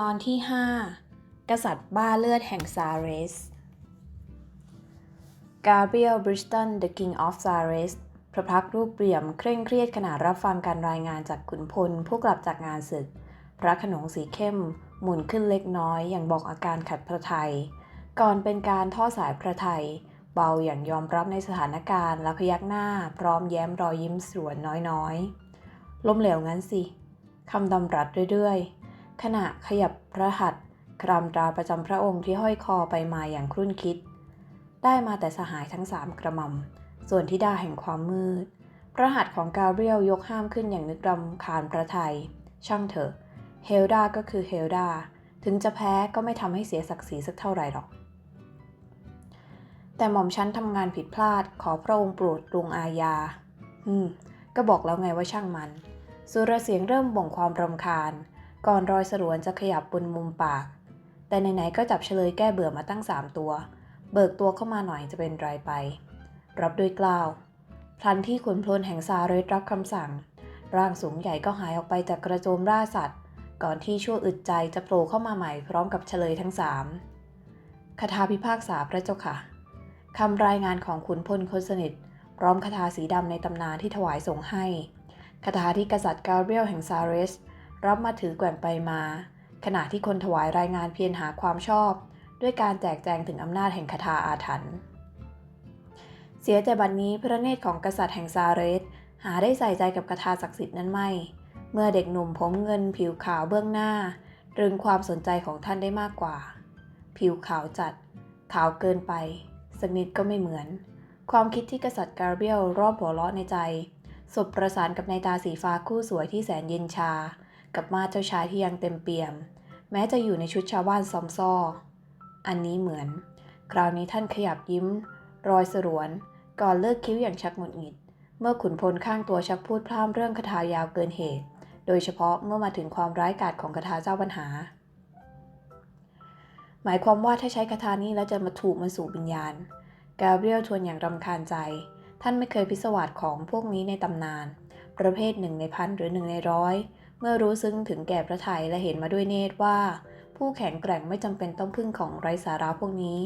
ตอนที่ 5 กษัตริย์บ้าเลือดแห่งซาเรส กาเบรียลบริสตัน the king of Sares พระพักรูปเปี่ยมเคร่งเครียดขณะรับฟังการรายงานจากขุนพลผู้กลับจากงานศึก พระขนงสีเข้ม หมุนขึ้นเล็กน้อยอย่างบอกอาการขัดพระทัย ก่อนเป็นการท่อสายพระทัย เบาอย่างยอมรับในสถานการณ์และพยักหน้าพร้อมแย้มรอยยิ้มสวนน้อยๆล้มเหลวงั้นสิคำดำรัสเรื่อยๆ ขณะขยับพระหัตถ์ครามตราประจำพระองค์ที่ห้อยคอไปมาอย่างครุ่นคิด ได้มาแต่สหายทั้งสามกระหม่อม ส่วนที่ดาแห่งความมืด พระหัตถ์ของกาเบรียลยกห้ามขึ้นอย่างนึกรำคาญพระไทย ช่างเถอะ เฮลดาก็คือเฮลดา ถึงจะแพ้ก็ไม่ทำให้เสียศักดิ์ศรีสักเท่าไหร่หรอก แต่หม่อมฉันทำงานผิดพลาดขอพระองค์โปรดปรุงอาญา อืม ก็บอกแล้วไงว่าช่างมัน สุรเสียงเริ่มบ่งความรำคาญ ก่อนรอยสรวนจะขยับบนมุมปาก แต่ไหนๆก็จับเฉลยแก้เบื่อมาตั้งสามตัว เบิกตัวเข้ามาหน่อยจะเป็นไรไป รับด้วยกล่าว พลันที่ขุนพลแห่งซาเรสรับคำสั่ง ร่างสูงใหญ่ก็หายออกไปจากกระโจมล่าสัตว์ ก่อนที่ชั่วอึดใจจะโผล่เข้ามาใหม่พร้อมกับเฉลยทั้งสามคาถาพิพากษาพระเจ้าค่ะคำรายงานของขุนพลคนสนิท พร้อมคาถาสีดำในตำนานที่ถวายส่งให้คาถาที่กษัตริย์กาเบรียลแห่งซาเรส รับมาถือแกว่งไปมา ขณะที่คนถวายรายงานเพียรหาความชอบ ด้วยการแจกแจงถึงอำนาจแห่งคาถาอาถรรพ์เสียแต่บัดนนี้พระเนตรของกษัตริย์แห่งซาเรส หาได้ใส่ใจกับคาถาศักดิ์สิทธิ์นั้นไม่ เมื่อเด็กหนุ่มผมเงินผิวขาวเบื้องหน้าตรึงความสนใจของท่านได้มากกว่า ผิวขาวจัด ขาวเกินไปสักนิดก็ไม่เหมือน ความคิดที่กษัตริย์กาเบรียลรอบหัวเราะในใจ สบประสานกับในตาสีฟ้าคู่สวยที่แสนเย็นชา กับมาเจ้าชายที่ยังเต็มเปี่ยม แม้จะอยู่ในชุดชาวบ้านซอมซ่อ อันนี้เหมือน คราวนี้ท่านขยับยิ้ม รอยสรวน ก่อนเลิกคิ้วอย่างชักหงุดหงิด เมื่อขุนพลข้างตัวชักพูดพร่ำเรื่องคาถายาวเกินเหตุ โดยเฉพาะเมื่อมาถึงความร้ายกาจของคาถาเจ้าปัญหา หมายความว่าถ้าใช้คาถานี้แล้วจะมาถูกมันสู่วิญญาณ กาเบรียลทวนอย่างรำคาญใจ ท่านไม่เคยพิศวาสของพวกนี้ในตำนาน ประเภทหนึ่งในพันหรือหนึ่งในร้อย มื่อรู้ซึ้งถึงแก่พระทัยและเห็นมาด้วยเนตรว่า ผู้แข็งแกร่งไม่จำเป็นต้องพึ่งของไร้สาระพวกนี้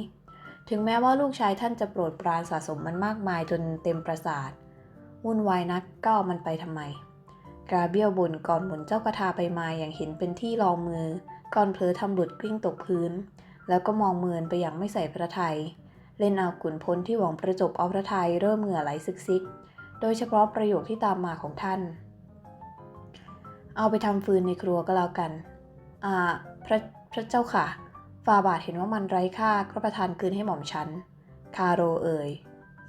ถึงแม้ว่าลูกชายท่านจะโปรดปรานสะสมมันมากมายจนเต็มประสาทวุ่นวายนักก็เอามันไปทำไม กาเบียลบนก่อนหมุนเจ้ากระทาไปมาอย่างเห็นเป็นที่รองมือ ก่อนเพลอทำหลุดกลิ้งตกพื้น แล้วก็มองเมินไปอย่างไม่ใส่พระทัยเล่นเอาขุนพลที่หวังประจบเอาพระทัยเริ่มเหงื่อไหลซึกซิก โดยเฉพาะประโยคที่ตามมาของท่าน เอาไปทำฟืนในครัวก็แล้วกัน อ่า พระพระเจ้าค่ะ ฟาบาทเห็นว่ามันไร้ค่าก็ประทานคืนให้หม่อมฉัน คาโรเอ่ย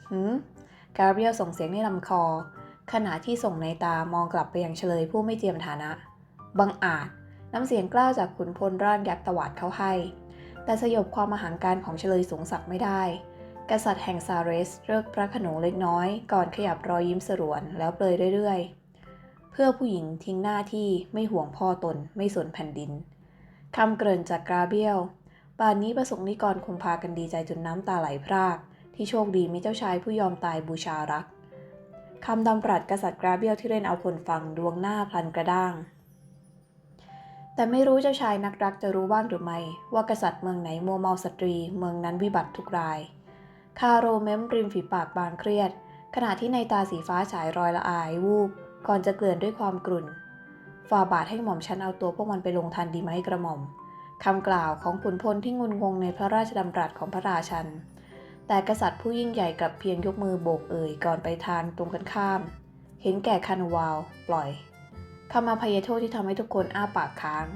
หืมกาเบรียลส่งเสียงในลำคอ ขณะที่ส่งในตามองกลับไปยังเฉลยผู้ไม่เจียมฐานะ บังอาจ น้ำเสียงกล้าวจากขุนพลร่างยักษ์ตวาดเขาให้ แต่สยบความมหังการของเฉลยสูงศักไม่ได้ กษัตริย์แห่งซาเรสเลิกพระขนงเล็กน้อย ก่อนขยับรอยยิ้มสรวนแล้วเปลยเรื่อยๆ เพื่อผู้หญิงทิ้งหน้าที่ไม่ห่วงพ่อตนไม่สนแผ่นดินคำเกริ่นจากกราเบียลป่านนี้ประสงค์นิกรคงพากันดีใจจนน้ำตาไหลพราก ที่โชคดีมีเจ้าชายผู้ยอมตายบูชารักคำดำปรัดกษัตริย์กราเบียลที่เล่นเอาคนฟังดวงหน้าพลันกระด้าง แต่ไม่รู้เจ้าชายนักรักจะรู้บ้างหรือไม่ ว่ากษัตริย์เมืองไหนมัวเมาสตรี เมืองนั้นวิบัติทุกราย คาโรเม้มริมฝีปากบางเครียด ขณะที่ในตาสีฟ้าฉายรอยละอายวูบ ก่อนจะเกลื่อนด้วยความกรุ่นฝ่าบาทให้หม่อมฉันเอาตัวพวกมันไปลงทันดีไหมกระหม่อมคำกล่าวของขุนพลที่งุนงงในพระราชดำรัสของพระราชัน แต่กษัตริย์ผู้ยิ่งใหญ่กลับเพียงยกมือโบกเอ่ยก่อนไปทางตรงกันข้าม เห็นแก่คานวาว ปล่อยคำอภัยโทษที่ทำให้ทุกคนอ้าปากค้าง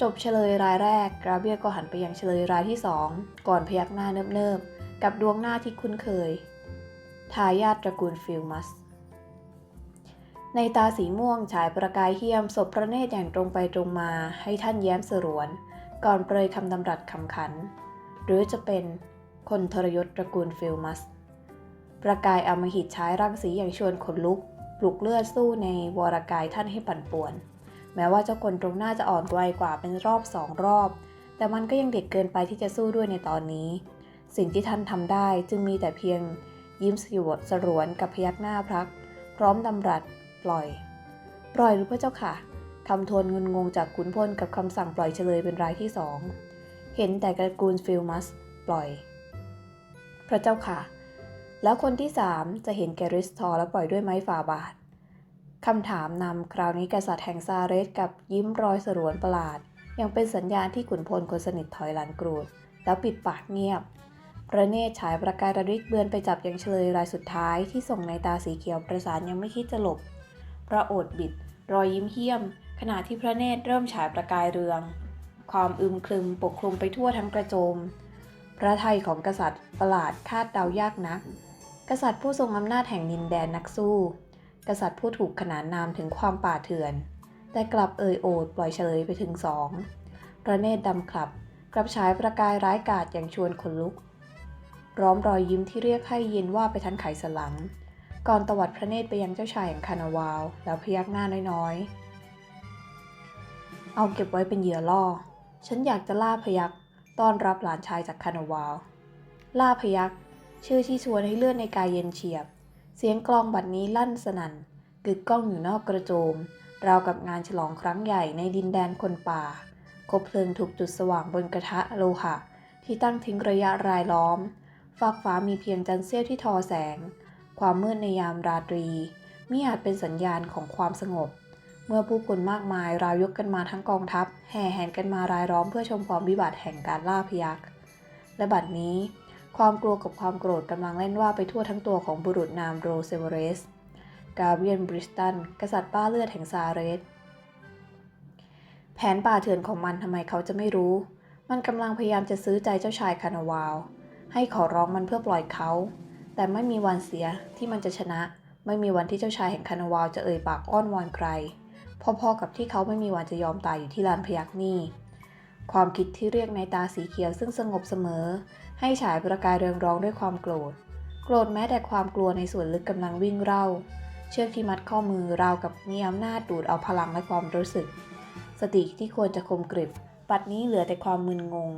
จบเฉลยรายแรกกราเบียก็หันไปยังเฉลยรายที่สองก่อนพยักหน้าเนิบๆกับดวงหน้าที่คุ้นเคย ทายาทตระกูลฟิลมัส ในตาสีม่วงฉายประกายเหี้ยมศพพระเนตรอย่างตรงไปตรงมาให้ท่านแย้มสรวน ก่อนเปรยคำดำรัสคำขัน หรือจะเป็นคนทรยศตระกูลฟิลมัส ประกายอมหิตใช้รังสีอย่างชวนขนลุก ปลุกเลือดสู้ในวรกายท่านให้ปั่นป่วน แม้ว่าเจ้าคนตรงหน้าจะอ่อนวัยกว่าเป็นรอบสองรอบ แต่มันก็ยังเด็กเกินไปที่จะสู้ด้วยในตอนนี้ สิ่งที่ท่านทำได้จึงมีแต่เพียงยิ้มสยดสรวนกับพยักหน้าพรัก พร้อมดำรัส ปล่อย ปล่อยหรือพระเจ้าค่ะคำทวนงุนงงจากขุนพลกับคำสั่งปล่อยเฉลยเป็นรายที่สอง เห็นแต่ตระกูลฟิลมัสปล่อย พระเจ้าค่ะ แล้วคนที่สามจะเห็นแกริสทอร์และปล่อยด้วยไม้ฝ่าบาทคำถามนำคราวนี้กษัตริย์แห่งซาเรสกับยิ้มรอยสรวนประหลาด ยังเป็นสัญญาณที่ขุนพลคนสนิทถอยหลังกรูด แล้วปิดปากเงียบ พระเนตรฉายประกายระริกเบือนไปจับยังเฉลยรายสุดท้ายที่ส่งในตาสีเขียวประสานยังไม่คิดจะหลบ พระโอษฐ์บิด รอยยิ้มเหี้ยม ขณะที่พระเนตรเริ่มฉายประกายเรือง ความอึมครึมปกคลุมไปทั่วทั้งกระโจม พระไทยของกษัตริย์ประหลาดคาดเดายากนัก กษัตริย์ผู้ทรงอำนาจแห่งดินแดนนักสู้ กษัตริย์ผู้ถูกขนานนามถึงความป่าเถื่อน แต่กลับเอ่ยโอดปล่อยเฉลยไปถึงสองพระเนตรดำคลับกลับฉายประกายร้ายกาจอย่างชวนขนลุกร้อมรอยยิ้มที่เรียกให้เย็นว่าไปทั้งไขสลัง ก่อนตวัดพระเนตรไปยังเจ้าชายแห่งคานาวาว แล้วพยักหน้าน้อยๆ เอาเก็บไว้เป็นเหยื่อล่อ ฉันอยากจะล่าพยักต้อนรับหลานชายจากคานาวาว ล่าพยักชื่อที่ชวนให้เลือดในกายเย็นเฉียบ เสียงกลองบัดนี้ลั่นสนั่นกึกก้องอยู่นอกกระโจม ราวกับงานฉลองครั้งใหญ่ในดินแดนคนป่าคบเพลิงถูกจุดสว่างบนกระทะโลหะ ที่ตั้งทิ้งระยะรายล้อม ฟากฟ้ามีเพียงจันทร์เสี้ยวที่ทอแสง ความมืดในยามราตรีมิอาจเป็นสัญญาณของความสงบ เมื่อผู้คนมากมายราวยกกันมาทั้งกองทัพ แห่แหนกันมารายล้อมเพื่อชมความวิบัติแห่งการล่าพยักและบัดนี้ ความกลัวกับความโกรธกำลังเล่นว่าไปทั่วทั้งตัวของบุรุษนามโรเซเวเรส กาเบียนบริสตัน กษัตริย์ป้าเลือดแห่งซาเรส แผนป่าเถื่อนของมันทำไมเขาจะไม่รู้ มันกำลังพยายามจะซื้อใจเจ้าชายคานาวาว ให้ขอร้องมันเพื่อปล่อยเขา แต่ไม่มีวันเสียที่มันจะชนะ ไม่มีวันที่เจ้าชายแห่งคานาวาวจะเอ่ยปากอ้อนวอนใคร พอๆกับที่เขาไม่มีวันจะยอมตายอยู่ที่ลานพยักนี่ความคิดที่เรียกในตาสีเขียวซึ่งสงบเสมอ ให้ฉายประกายเรืองร้องด้วยความโกรธ โกรธแม้แต่ความกลัวในส่วนลึกกำลังวิ่งเร่า เชือกที่มัดข้อมือราวกับมีอำนาจดูดเอาพลังและความรู้สึก สติที่ควรจะคมกริบปัดนี้เหลือแต่ความมึนงง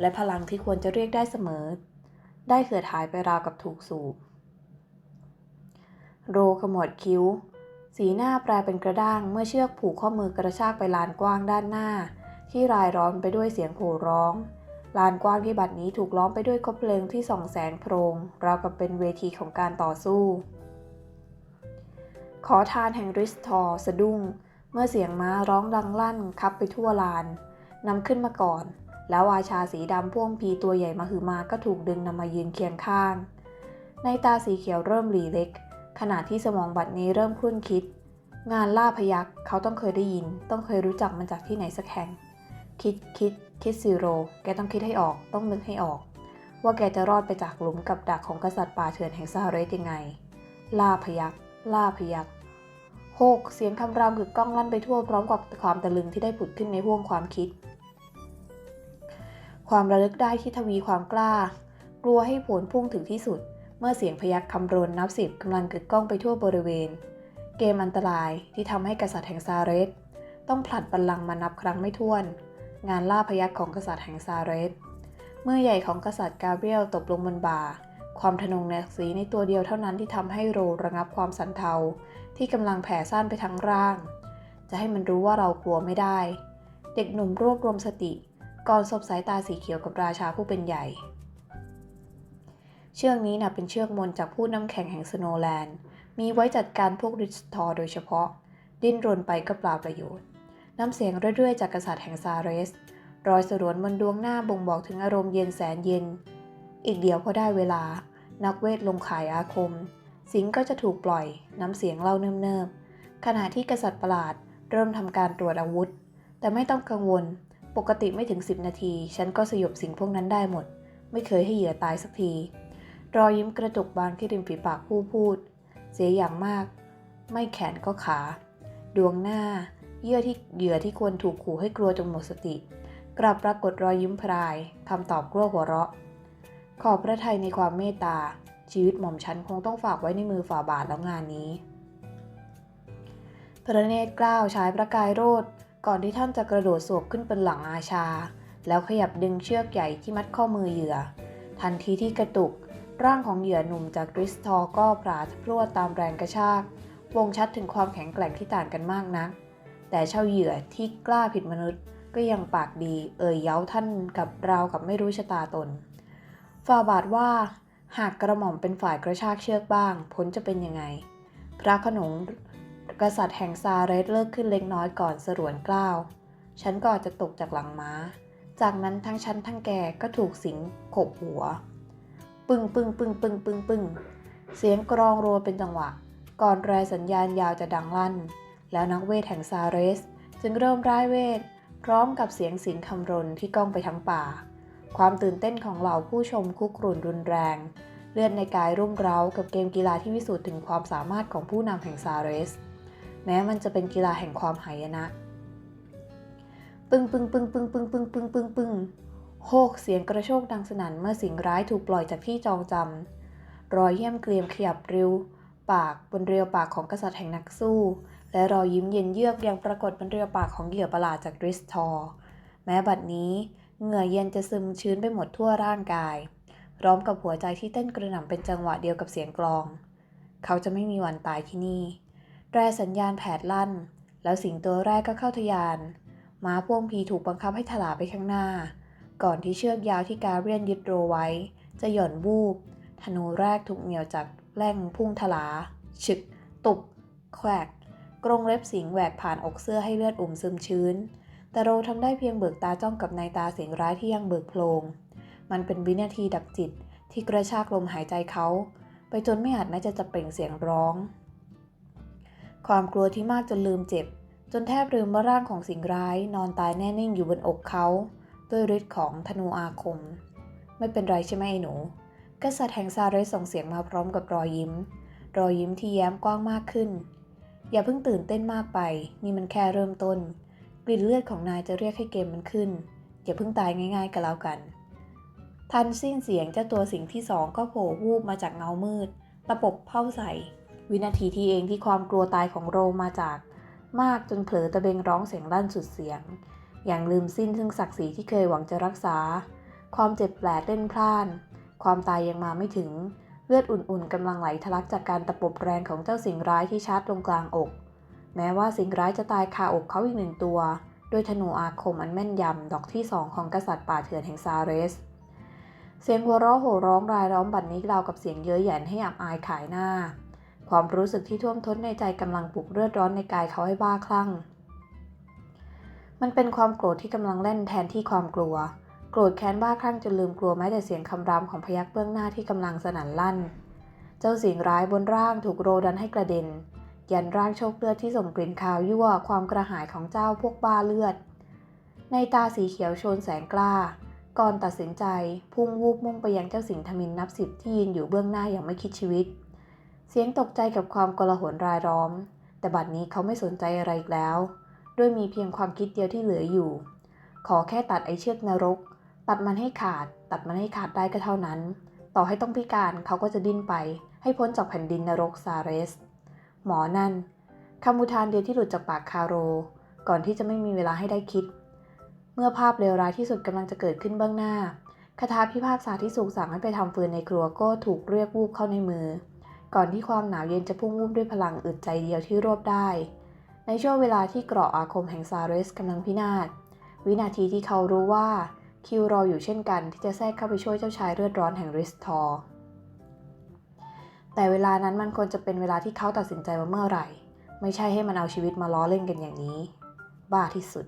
และพลังที่ควรจะเรียกได้เสมอ ได้เกิดหายไปราวกับถูกสูบ โรขมวดคิ้ว สีหน้าแปรเป็นกระด้างเมื่อเชือกผูกข้อมือกระชากไปลานกว้างด้านหน้า ที่รายร้อนไปด้วยเสียงโห่ร้อง ลานกว้างที่บัดนี้ถูกล้อมไปด้วยคบเพลิงที่ส่องแสงโพรง ราวกับเป็นเวทีของการต่อสู้ ขอทานแห่งริสทอร์สะดุ้ง เมื่อเสียงม้าร้องดังลั่นคับไปทั่วลานนำขึ้นมาก่อน แล้ววาชาสีดำพ่วงพีตัวใหญ่มาหือมาก็ถูกดึงนำมายืนเคียงข้าง ในตาสีเขียวเริ่มหลีเล็ก ขณะที่สมองบัดนี้เริ่มครุ่นคิด งานล่าพยักเขาต้องเคยได้ยิน ต้องเคยรู้จักมันจากที่ไหนสักแห่ง คิดคิด คิดซีโร แกต้องคิดให้ออก ต้องนึกให้ออก ว่าแกจะรอดไปจากหลุมกับดักของกษัตริย์ป่าเถื่อนแห่งซาฮาเรสยังไง ล่าพยักล่าพยักโหกเสียงคำรามกึกก้องลั่นไปทั่วพร้อมกับความตะลึงที่ได้ผุดขึ้นในห้วงความคิด ความระลึกได้ที่ทวีความกล้า กลัวให้ผลพุ่งถึงที่สุด เมื่อเสียงพยักคำรนนับสิบกำลังกึกก้องไปทั่วบริเวณ เกมอันตรายที่ทำให้กษัตริย์แห่งซาเรส ต้องผลัดบัลลังก์มานับครั้งไม่ถ้วน งานล่าพยักของกษัตริย์แห่งซาเรสเมื่อใหญ่ของกษัตริย์กาเบรียลตกลงบนบ่า ความทะนงแนกสีในตัวเดียวเท่านั้นที่ทำให้โรระงับความสันเทาที่กำลังแผ่ซ่านไปทั้งร่าง จะให้มันรู้ว่าเรากลัวไม่ได้ เด็กหนุ่มรวบรวมสติ ก่อนสบสายตาสีเขียวกับราชาผู้เป็นใหญ่ เชือกนี้นะ่ะเป็นเชือกมนจากผู้นำแข่งแห่งสโนแลนด์ มีไว้จัดการพวกริสทอร์โดยเฉพาะ ดิ้นรนไปก็เปล่าประโยชน์ น้ำเสียงเรื่อยๆ จากกษัตริย์แห่งซาเรส รอยสรวนบนดวงหน้าบ่งบอกถึงอารมณ์เย็นแสนเย็น อีกเดียวพอได้เวลา นักเวทลงขายอาคม สิงห์ก็จะถูกปล่อย น้ำเสียงเล่าเนิบๆขณะที่กษัตริย์ประหลาดเริ่มทำการตรวจอาวุธ แต่ไม่ต้องกังวล ปกติไม่ถึง 10 นาที ฉันก็สยบสิ่งพวกนั้นได้หมด ไม่เคยให้เหยื่อตายสักที รอยยิ้มกระจุกบานที่ริมฝีปากผู้พูด เสียอย่างมาก ไม่แขนก็ขา ดวงหน้า เยื่อที่เหยื่อที่ควรถูกขู่ให้กลัวจนหมดสติ กลับปรากฏรอยยิ้มพรายคำตอบกลัวหัวเราะ ขอบพระทัยในความเมตตา ชีวิตหม่อมฉันคงต้องฝากไว้ในมือฝ่าบาทแล้วงานนี้พระเนตรกล้าวฉายประกายโรด ก่อนที่ท่านจะกระโดดสวบขึ้นเป็นหลังอาชา แล้วขยับดึงเชือกใหญ่ที่มัดข้อมือเหยื่อ ทันทีที่กระตุก ร่างของเหยื่อหนุ่มจากกริสทอร์ก็ปราดพรวดตามแรงกระชากวงชัดถึงความแข็งแกร่งที่ต่างกันมากนัก แต่เช่าเหยื่อที่กล้าผิดมนุษย์ก็ยังปากดี เอ่ยเย้าท่านกับเรากับไม่รู้ชะตาตนฝ่าบาทว่า หากกระหม่อมเป็นฝ่ายกระชากเชือกบ้างผลจะเป็นยังไง พระขนง กษัตริย์แห่งซาเรสเลิกขึ้นเล็กน้อยก่อนสรวนกล้าว ฉันก็อจจะตกจากหลังม้า จากนั้นทั้งฉันทั้งแกก็ถูกสิงขบหัว ปึ้งปึ้งปึ้งปึ้งปึ้งปึ้งเสียงกรองรัวเป็นจังหวะ ก่อนแรสัญญาณยาวจะดังลั่น แล้วนักเวทแห่งซาเรส จึงเริ่มร่ายเวท พร้อมกับเสียงสิงคำรนที่ก้องไปทั้งป่า ความตื่นเต้นของเหล่าผู้ชมคุกรุ่นรุนแรง เลือดในกายรุ่มเร้ากับเกมกีฬาที่พิสูจน์ถึงความสามารถของผู้นำแห่งซาเรส แม้มันจะเป็นกีฬาแห่งความหายนะ ปึ้งปึ้งปึ้งปึ้งปึ้งปึ้งปึ้งปึ้งปึ้งโฮกเสียงกระโชกดังสนั่นเมื่อสิ่งร้ายถูกปล่อยจากที่จองจำรอยเยี่ยมเกรียมขยับริ้ว ปากบนเรียวปากของกษัตริย์แห่งนักสู้ และรอยยิ้มเย็นเยือกยังปรากฏบนเรียวปากของเหยื่อประหลาดจากดริสทอร์แม้บัดนี้เหงื่อเย็นจะซึมชื้นไปหมดทั่วร่างกาย พร้อมกับหัวใจที่เต้นกระหน่ำเป็นจังหวะเดียวกับเสียงกลอง เขาจะไม่มีวันตายที่นี่ แตรสัญญาณแผดลั่น แล้วสิงตัวแรกก็เข้าทะยาน ม้าพ่วงพีถูกบังคับให้ถลาไปข้างหน้า ก่อนที่เชือกยาวที่กาเรียนยึดโรไว้ จะหย่อนวูบ ธนูแรกถูกเหนี่ยวจากแล่งพุ่งทลา ฉึก ตุบ แควก กรงเล็บสิงแหวกผ่านอกเสื้อให้เลือดอุ่มซึมชื้น แต่โรทำได้เพียงเบิกตาจ้องกับนายตาเสียงร้ายที่ยังเบิกโพลง มันเป็นวินาทีดับจิตที่กระชากลมหายใจเขา ไปจนไม่อาจแม้จะจะเปล่งเสียงร้อง ความกลัวที่มากจนลืมเจ็บ จนแทบลืมว่าร่างของสิ่งร้ายนอนตายแน่นิ่งอยู่บนอกเขาด้วยฤทธิ์ของธนูอาคม ไม่เป็นไรใช่ไหมไอ้หนู กษัตริย์แห่งซาเรสส่งเสียงมาพร้อมกับรอยยิ้ม รอยยิ้มที่แย้มกว้างมากขึ้น อย่าเพิ่งตื่นเต้นมากไป นี่มันแค่เริ่มต้น กลิ่นเลือดของนายจะเรียกให้เกมมันขึ้น อย่าเพิ่งตายง่าย ๆกันแล้วกัน ทันสิ้นเสียงเจ้าตัวสิ่งที่สองก็โผล่วูบมาจากเงามืด ตะปบเผ้าใส่ วินาทีที่เองที่ความกลัวตายของโรมาจาก มากจนเผลอตะเบงร้องเสียงลั่นสุดเสียง อย่างลืมสิ้นซึ่งศักดิ์ศรีที่เคยหวังจะรักษา ความเจ็บแปลเล่นพล่าน ความตายยังมาไม่ถึง เลือดอุ่นๆกำลังไหลทะลักจากการตะปบแรงของเจ้าสิงร้ายที่ชาร์จตรงกลางอก แม้ว่าสิงร้ายจะตายคาอกเขาอีกหนึ่งตัวด้วยธนูอาคมอันแม่นยำดอกที่สองของกษัตริย์ป่าเถื่อนแห่งซาเรส เสียงหัวเราะโห่ร้องรายล้อมบัดนนี้ราวกับเสียงเย้ยหยันให้อับอายขายหน้า ความรู้สึกที่ท่วมท้นในใจกำลังปลุกเลือดร้อนในกายเขาให้บ้าคลั่ง มันเป็นความโกรธที่กำลังเล่นแทนที่ความกลัว โกรธแค้นบ้าคลั่งจนลืมกลัวแม้แต่เสียงคำรามของพยักเบื้องหน้าที่กำลังสนั่นลั่น เจ้าสิงร้ายบนร่างถูกโรดันให้กระเด็น ยันร่างโชคเลือดที่ส่งกลิ่นคาวยั่วความกระหายของเจ้าพวกบ้าเลือด ในตาสีเขียวโชนแสงกล้าก่อนตัดสินใจพุ่งวูบมุ่งไปยังเจ้าสิงห์ทมินนับสิบที่ยืนอยู่เบื้องหน้าอย่างไม่คิดชีวิต เสียงตกใจกับความกลาหลรายล้อม แต่บัดนี้เขาไม่สนใจอะไรอีกแล้ว ด้วยมีเพียงความคิดเดียวที่เหลืออยู่ ขอแค่ตัดไอเชือกนรก ตัดมันให้ขาด ตัดมันให้ขาดได้ก็เท่านั้น ต่อให้ต้องพิการเขาก็จะดิ้นไป ให้พ้นจากแผ่นดินนรกซาเรส หมอนั่นคำอุทานเดียวที่หลุดจากปากคาโร ก่อนที่จะไม่มีเวลาให้ได้คิด เมื่อภาพเลวร้ายที่สุดกำลังจะเกิดขึ้นเบื้องหน้าคาถาพิพากษาที่สูกสั่งให้ไปทำฟืนในครัวก็ถูกเรียกวูบเข้าในมือ ก่อนที่ความหนาวเย็นจะพุ่งวูบด้วยพลังอึดใจเดียวที่รวบได้ ในช่วงเวลาที่เกราะอาคมแห่งซาเรสกำลังพินาศ วินาทีที่เขารู้ว่าคิวรออยู่เช่นกันที่จะแทรกเข้าไปช่วยเจ้าชายเลือดร้อนแห่งริสทอร์แต่เวลานั้นมันควรจะเป็นเวลาที่เขาตัดสินใจว่าเมื่อไหร่ ไม่ใช่ให้มันเอาชีวิตมาล้อเล่นกันอย่างนี้ บ้าที่สุด